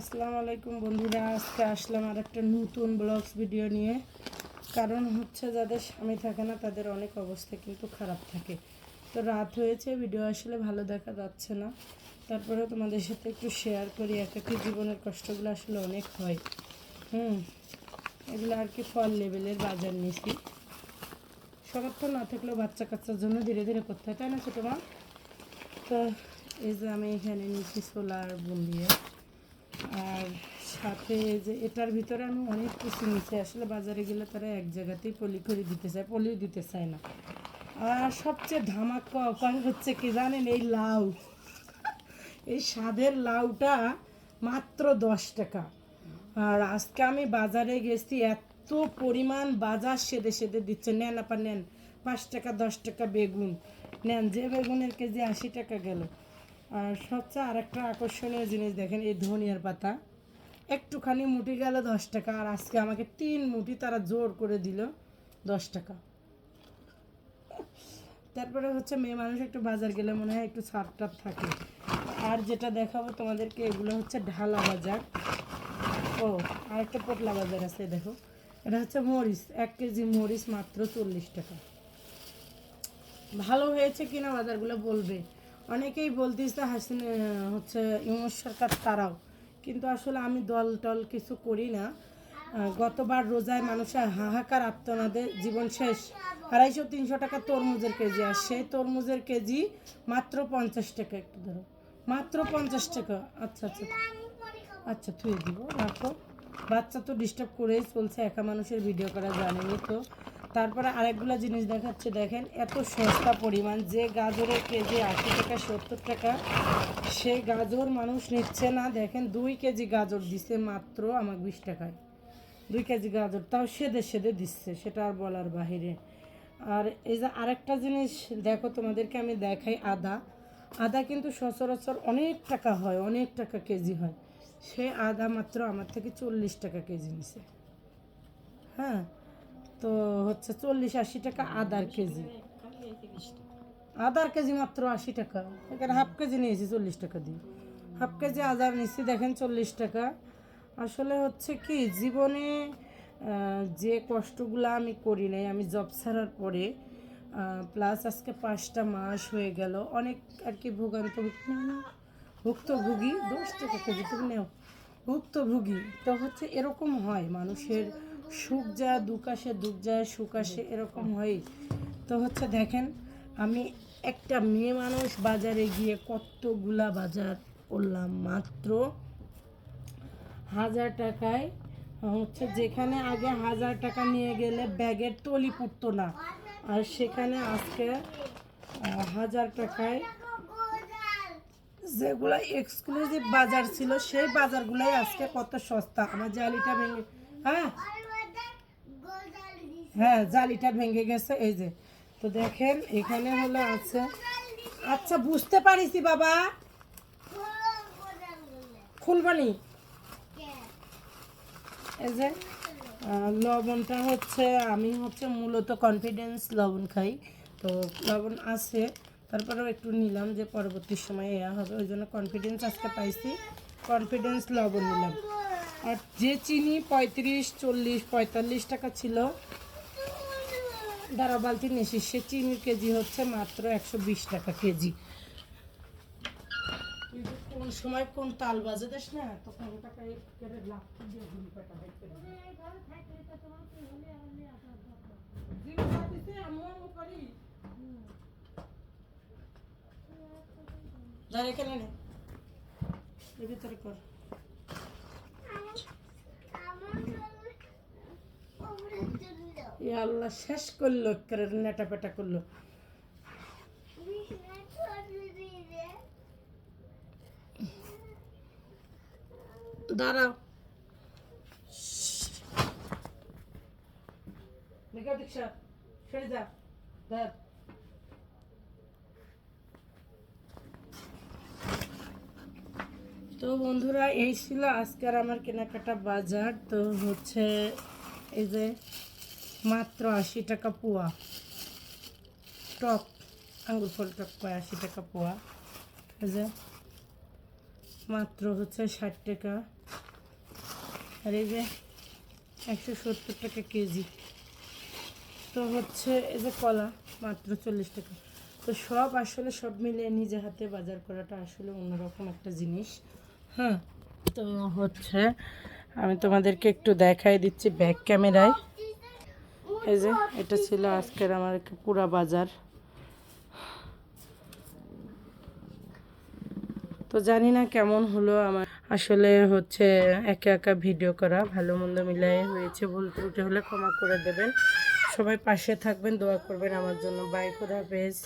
আসসালামু আলাইকুম বন্ধুরা, আজকে আসলাম আর একটা নতুন ব্লগস ভিডিও নিয়ে। কারণ হচ্ছে যাদের স্বামী থাকে না, তাদের অনেক অবস্থা কিন্তু খারাপ থাকে। তো রাত হয়েছে ভিডিও আসলে ভালো দেখা যাচ্ছে না। তারপরে তোমাদের সাথে একটু শেয়ার করি, একাকি জীবনের কষ্টগুলো আসলে অনেক হয়। হুম, এগুলো আর কি ফল লেভেলের বাজার নিছি সমর্থ না থাকলেও বাচ্চা কাচ্চার জন্য ধীরে ধীরে করতে হয়, তাই না ছোটো মা? তো এই যে আমি এখানে নিচ্ছি সোলার বুন্দিয়ে আর সাথে যে এটার ভিতরে আমি অনেক কিছু নিচ্ছি আসলে বাজারে গেলে তারা এক জায়গাতেই পলি করে দিতে চায়, পলিও দিতে চায় না। আর সবচেয়ে ধামাক্কা অফার হচ্ছে কি জানেন, এই লাউ। এই স্বাদের লাউটা মাত্র দশ টাকা। আর আজকে আমি বাজারে গেছি, এত পরিমাণ বাজার সেদে সেদে দিচ্ছে। নেন আপা, নেন। পাঁচ টাকা, দশ টাকা বেগুন। নেন, যে বেগুনের কেজি আশি টাকা গেল। আর সবচেয়ে আরেকটা আকর্ষণীয় জিনিস দেখেন, এই ধনিয়ার পাতা। একটুখানি মুঠি গেল দশ টাকা, আর আজকে আমাকে তিন মুঠি তারা জোর করে দিল দশ টাকা। তারপরে হচ্ছে মেয়ে মানুষ একটু বাজার গেলে মনে হয় একটু ছাপ টাপ থাকে। আর যেটা দেখাবো তোমাদেরকে এগুলো হচ্ছে ঢালা বাজার। ও, আরেকটা পোটলা বাজার আছে, দেখো। এটা হচ্ছে মরিচ, এক কেজি মরিচ মাত্র চল্লিশ টাকা। ভালো হয়েছে কিনা বাজারগুলো বলবে। অনেকেই বলতেছে হাসিন, হচ্ছে ইমর সরকার তারাও। কিন্তু আসলে আমি দল টল কিছু করি না। গতবার রোজায় মানুষের হাহাকার আত্মনাদে জীবন শেষ। আড়াইশো, তিনশো টাকা তরমুজের কেজি আর সেই তরমুজের কেজি মাত্র পঞ্চাশ টাকা একটু ধরো। মাত্র পঞ্চাশ টাকা। আচ্ছা আচ্ছা। আচ্ছা থুয়ে দিব। রাখো। বাচ্চা তো ডিস্টার্ব করেই চলছে, একা মানুষের ভিডিও করা জানেনি তো। তারপরে আরেকগুলো জিনিস দেখাচ্ছে, দেখেন, এত সস্তা পরিমাণ। যে গাজরের কেজি আশি টাকা, সত্তর টাকা সে গাজর মানুষ নিচ্ছে না। দেখেন, দুই কেজি গাজর দিছে মাত্র আমাকে বিশ টাকায়। দুই কেজি গাজর, তাও সেদে সেদে দিচ্ছে, সেটা আর বলার বাহিরে। আর এই যে আরেকটা জিনিস, দেখো, তোমাদেরকে আমি দেখাই, আদা। আদা কিন্তু সচরাচর অনেক টাকা হয়, অনেক টাকা কেজি হয়। সে আদা মাত্র আমার থেকে চল্লিশ টাকা কেজি নিছে। হ্যাঁ? তো হচ্ছে চল্লিশ আশি টাকা আদার কেজি। আদার কেজি মাত্র আশি টাকা। এখানে হাফ কেজি নিয়েছি চল্লিশ টাকা দিয়ে। হাফ কেজি আদার নিচ্ছি দেখেন চল্লিশ টাকা। আসলে হচ্ছে কি জীবনে যে কষ্টগুলো আমি করি নাই আমি জব ছাড়ার পরে প্লাস আজকে পাঁচটা মাস হয়ে গেল অনেক আর কি না, ভুক্তভোগী দশ টাকা কেজি তুমি নেও। ভুক্তভোগী তো হচ্ছে এরকম হয় মানুষের সুখ যা দুকাশে দুঃখ যায় আসে, এরকম হয় তো হচ্ছে দেখেন, আমি একটা মেয়ে মানুষ বাজারে গিয়ে কতগুলা বাজার করলাম মাত্র হাজার টাকায়। হচ্ছে যেখানে আগে হাজার টাকা নিয়ে গেলে ব্যাগের তলি পড়তো না। আর সেখানে আজকে হাজার টাকায় যেগুলো এক্সক্লুসিভ বাজার ছিল, সেই বাজারগুলোই আজকে কত সস্তা। আমার জালিটা ভেঙে হ্যাঁ? হ্যাঁ জালিটা ভেঙে গেছে, এই যে। তো দেখেন, এখানে হলো আছে। আচ্ছা বুঝতে পারিছি বাবা। ফুলবানি এই যে লবণটা হচ্ছে, আমি হচ্ছে মূলত কনফিডেন্স লবণ খাই। তো লবণ আছে, তারপরেও একটু নিলাম যে পরবর্তী সময়ে এয়া হবে, ওই জন্য কনফিডেন্স আজকে পাইছি। কনফিডেন্স লবণ নিলাম। আর যে চিনি পঁয়ত্রিশ, চল্লিশ, পঁয়তাল্লিশ টাকা ছিল দাঁড়া বালতি নিয়েছি সে চিনির কেজি হচ্ছে মাত্র একশো বিশ টাকা কেজি। কোন সময় কোন তাল বাজে দেশ না, তখন ওটাকে লাভ দিয়ে ঘুরি পাটা নে। এর ভিতরে কর। আল্লাহ শেষ করল একেবারে নেটা পেটা করল। দাঁড়াও। দেখা তো বন্ধুরা, এই ছিল আজকের আমার কেনাকাটা বাজার। তো হচ্ছে এই যে মাত্র আশি টাকা পোয়া। টক, আঙ্গুর ফল টক পায় আশি টাকা পোয়া। এই যে, মাত্র হচ্ছে ষাট টাকা। আর এই যে, একশো সত্তর টাকা কেজি। তো হচ্ছে এই যে কলা, মাত্র চল্লিশ টাকা। তো সব আসলে সব মিলিয়ে নিজে হাতে বাজার করাটা আসলে অন্যরকম একটা জিনিস। হ্যাঁ তো হচ্ছে আমি তোমাদেরকে একটু দেখাই দিচ্ছি ব্যাক ক্যামেরায় এই যে, এটা ছিল আজকের আমার পুরা বাজার। তো জানি না কেমন হলো আমার। আসলে হচ্ছে একা একা ভিডিও করা, ভালো মন্দ মিলাই হয়েছে ভুল ত্রুটি হলে ক্ষমা করে দেবেন। সবাই পাশে থাকবেন, দোয়া করবেন আমার জন্য। বাই খুদা হাফেজ।